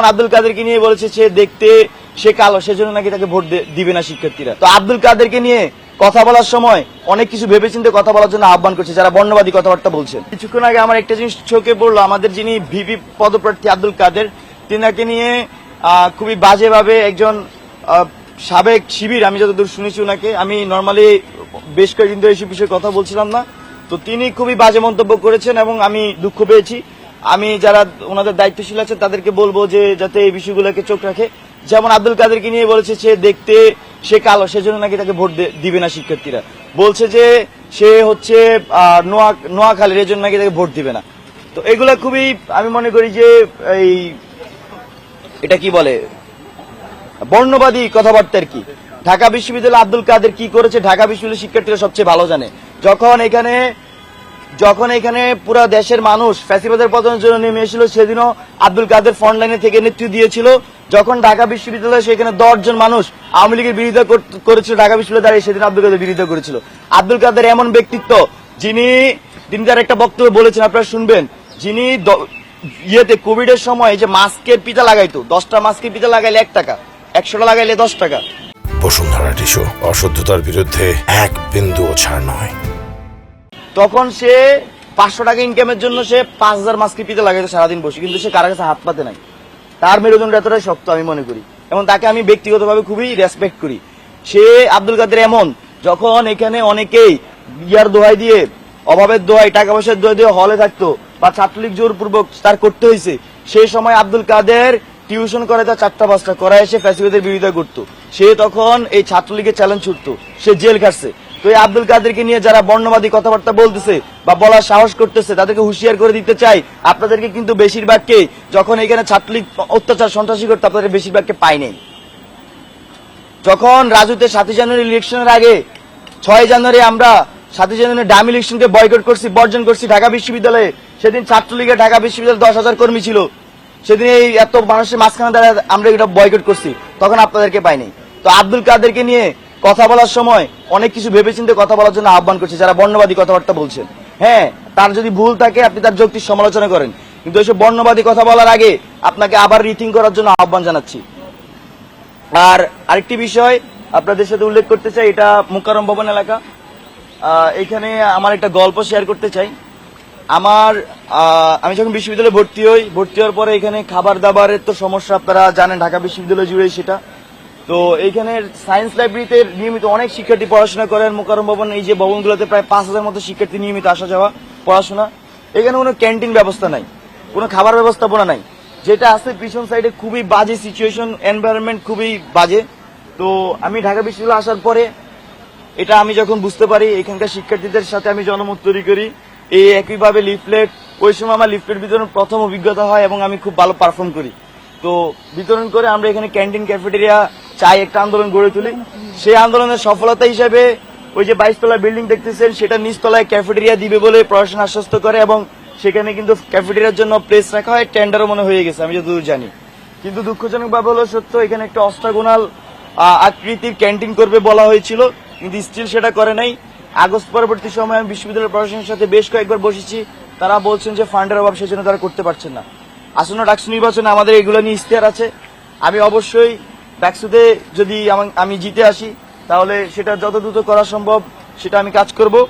আব্দুল কাদেরকে নিয়ে বলেছে সে দেখতে, সে কালো, সেজন্য নাকি তাকে ভোট দিবে না শিক্ষার্থীরা। তো আব্দুল কাদেরকে নিয়ে কথা বলার সময় অনেক কিছু ভেবেচিন্তে কথা বলার জন্য আহ্বান করছে, যারা বর্ণবাদী কথাবার্তা বলছেন। কিছুক্ষণ আগে আমার একটা জিনিস চোখে পড়ল, আমাদের যিনি ভিপি পদপ্রার্থী আব্দুল কাদের, তিনাকে নিয়ে খুবই বাজেভাবে একজন সাবেক শিবির, আমি যতদূর শুনেছি ওনাকে আমি নর্মালি বেশ কয়েকদিন ধরে এসব বিষয়ে কথা বলছিলাম না। তো তিনি খুবই বাজে মন্তব্য করেছেন এবং আমি দুঃখ পেয়েছি। আমি যারা ওনাদের দায়িত্বশীল আছে তাদেরকে বলব যে যাতে এই বিষয়গুলোকে চোখ রাখে। যেমন আব্দুল কাদেরকে নিয়ে বলেছে সে দেখতে, সে কালো, সেজন্য নাকি তাকে ভোট দিবে না শিক্ষার্থীরা। বলছে যে সে হচ্ছে নোয়াখালীর এর জন্য নাকি তাকে ভোট দিবে না। তো এগুলা খুবই, আমি মনে করি যে এই, এটা কি বলে? বর্ণবাদী কথাবার্তা আর কি? ঢাকা বিশ্ববিদ্যালয় আব্দুল কাদের কি করেছে? ঢাকা বিশ্ববিদ্যালয়ের শিক্ষার্থীরা সবচেয়ে ভালো জানে। যখন এখানে যখন এখানে পুরো দেশের মানুষ ফ্যাসিবাদের পতনের জন্য নেমে এসেছিল, সেদিনও আব্দুল কাদের ফ্রন্ট লাইনে থেকে নেতৃত্ব দিয়েছিল। যখন ঢাকা বিশ্ববিদ্যালয়ে, সেখানে দশজন মানুষ আওয়ামী লীগের বিরোধিতা করেছিল, ঢাকা বিশ্ববিদ্যালয়ে দাঁড়িয়ে সেদিন আব্দুল কাদের বিরোধিতা করেছিল। আব্দুল কাদের এমন ব্যক্তিত্ব যিনি, তিনি তার একটা বক্তব্য বলেছেন, আপনারা শুনবেন। যিনি ইয়েতে কোভিড এর সময় যে মাস্কের পিতা লাগাইতো, দশটা মাস্কের পিতা লাগাইলে এক টাকা, একশোটা লাগাইলে দশ টাকা। বসুন্ধরা টিস্যু অশুদ্ধতার বিরুদ্ধে এক বিন্দুও ছাড় নয়। তখন সে পাঁচশো টাকা ইনকামের জন্য সে পাঁচ হাজার মাস্কের পিতা লাগাইতো সারাদিন বসে। কিন্তু সে কারও কাছে হাত পাতে নাই। তার মেরুদণ্ড এতটাই শক্ত আমি মনে করি। এবং তাকে আমি ব্যক্তিগতভাবে খুবই রেসপেক্ট করি। সে আব্দুল কাদের এমন, যখন এখানে অনেকেই ইয়ার দোহাই দিয়ে, অভাবের দোহাই, টাকা পয়সার দোহাই দিয়ে হলে থাকতো বা ছাত্রলীগ জোরপূর্বক তার করতে হয়েছে সেই সময় আব্দুল কাদের টিউশন করে তার চারটা পাঁচটা, করায় এসে ফ্যাসিলিটির বিরোধিতা করতো। সে তখন এই ছাত্রলীগের চ্যালেঞ্জ ছুটতো। সে জেল খাটছে। তো এই আব্দুল কাদেরকে নিয়ে যারা বর্ণবাদী কথাবার্তা বলতেছে বা বলার সাহস করতেছে, তাদেরকে হুঁশিয়ার করে দিতে চাই। আপনাদেরকে কিন্তু বেশিরভাগকে যখন এখানে ছাত্রলীগ অত্যাচার, সন্ত্রাসী করতে আপনাদের বেশিরভাগকে পাইনি যখন রাজুতে সাতই জানুয়ারি ইলেকশনের আগে ছয় জানুয়ারি আমরা সাতই জানুয়ারি ডাম ইলেকশনকে বয়কট করছি, বর্জন করছি, ঢাকা বিশ্ববিদ্যালয়ে, সেদিন ছাত্রলীগে ঢাকা বিশ্ববিদ্যালয়ে দশ হাজার কর্মী ছিল। সেদিন এই এত মানুষের মাঝখানে দ্বারা আমরা এটা বয়কট করছি, তখন আপনাদেরকে পাইনি। তো আব্দুল কাদেরকে নিয়ে কথা বলার সময় অনেক কিছু ভেবেচিন্তে কথা বলার জন্য আহ্বান করছে, যারা বর্ণবাদী কথাবার্তা বলছেন। হ্যাঁ তার যদি ভুল থাকে, আপনি তার যৌক্তিক সমালোচনা করেন। কিন্তু এইসব বর্ণবাদী কথা বলার আগে আপনাকে আবার রিথিং করার জন্য আহ্বান জানাচ্ছি। আর আরেকটি বিষয় আপনাদের সাথে উল্লেখ করতে চাই, এটা মুকারম ভবন এলাকা। এখানে আমার একটা গল্প শেয়ার করতে চাই। আমার আমি যখন বিশ্ববিদ্যালয়ে ভর্তি হই, ভর্তি হওয়ার পরে এখানে খাবার দাবারের তো সমস্যা, আপনারা জানেন, ঢাকা বিশ্ববিদ্যালয় জুড়ে সেটা। তো এইখানে সায়েন্স লাইব্রেরিতে নিয়মিত অনেক শিক্ষার্থী পড়াশোনা করেন। মুকারম ভবন, এই যে ভবনগুলোতে প্রায় পাঁচ হাজার মতো শিক্ষার্থী নিয়মিত আসা যাওয়া, পড়াশোনা। এখানে কোনো ক্যান্টিন ব্যবস্থা নাই, কোনো খাবার ব্যবস্থাপনা নাই। যেটা আছে পিছন সাইডে খুবই বাজে সিচুয়েশন এনভায়রনমেন্ট খুবই বাজে। তো আমি ঢাকা বিশ্ববিদ্যালয়ে আসার পরে এটা আমি যখন বুঝতে পারি, এখানকার শিক্ষার্থীদের সাথে আমি জনমত তৈরি করি, এই একইভাবে লিফলেট ওই সময় আমার লিফলেট বিতরণ প্রথম অভিজ্ঞতা হয় এবং আমি খুব ভালো পারফর্ম করি। তো বিতরণ করে আমরা এখানে ক্যান্টিন ক্যাফেটেরিয়া চাই একটা আন্দোলন গড়ে তুলি। সেই আন্দোলনের সফলতা হিসেবে ওই যে বাইশতলা বিল্ডিং দেখতেছেন, সেটা নিচতলায় ক্যাফেটেরিয়া দিবে বলে প্রশাসন আশ্বস্ত করে এবং সেখানে কিন্তু ক্যাফেটেরিয়ার জন্য প্লেস রাখা হয়, টেন্ডারও মনে হয়ে গেছে, আমি যতদূর জানি। কিন্তু দুঃখজনক ভাবে হলো সত্য, এখানে একটা অষ্টাগোনাল আকৃতির ক্যান্টিন করবে বলা হয়েছিল, কিন্তু স্টিল সেটা করে নাই। আগস্ট পরবর্তী সময় আমি বিশ্ববিদ্যালয় প্রশাসনের সাথে বেশ কয়েকবার বসেছি, তারা বলছেন যে ফান্ডের অভাব সেজন্য তারা করতে পারছেন না। আসন্ন ডাকসু নির্বাচনে আমাদের এগুলো নিয়ে ইশতেহার আছে। আমি অবশ্যই ডাকসুতে যদি আমা- আমি জিতে আসি, তাহলে সেটা যত দ্রুত করা সম্ভব, সেটা আমি কাজ করব।